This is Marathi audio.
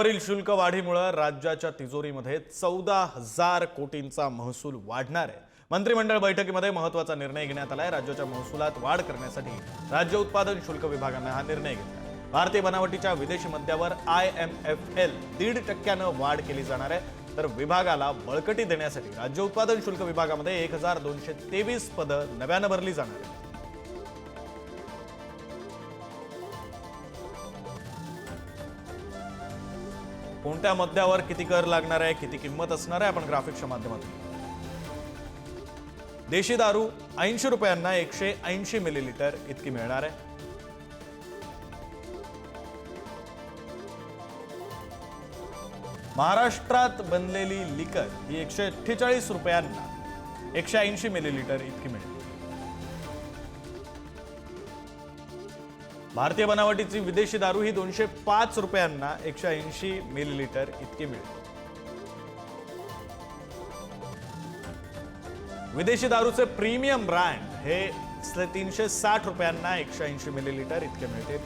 वरील शुल्क वाढीमुळे राज्याच्या तिजोरीमध्ये चौदा हजार कोटींचा महसूल वाढणार आहे. मंत्रिमंडळ बैठकीमध्ये महत्त्वाचा निर्णय घेण्यात आलाय. राज्याच्या महसुलात वाढ करण्यासाठी राज्य उत्पादन शुल्क विभागानं हा निर्णय घेतला भारतीय बनावटीच्या विदेशी मद्यावर आय एम एफ एल दीड टक्क्यानं वाढ केली जाणार आहे. तर विभागाला बळकटी देण्यासाठी राज्य उत्पादन शुल्क विभागामध्ये एक हजार दोनशे तेवीस पदं नव्यानं भरली जाणार आहेत. कोणत्या मद्यावर किती कर लागणार आहे किती किंमत असणार आहे आपण ग्राफिक्सच्या माध्यमातून देशी दारू ऐंशी रुपयांना एकशे ऐंशी मिलीलिटर इतकी मिळणार आहे. महाराष्ट्रात बनलेली लिकर ही एकशे अठ्ठेचाळीस रुपयांना एकशे ऐंशी मिलीलिटर इतकी मिळेल भारतीय बनावटीची विदेशी दारू ही दोनशे पाच रुपयांना एकशे ऐंशी मिलीलिटर इतकी मिळेल विदेशी दारूचे प्रीमियम ब्रँड हे तीनशे साठ रुपयांना एकशे ऐंशी मिलीलिटर इतके मिळतील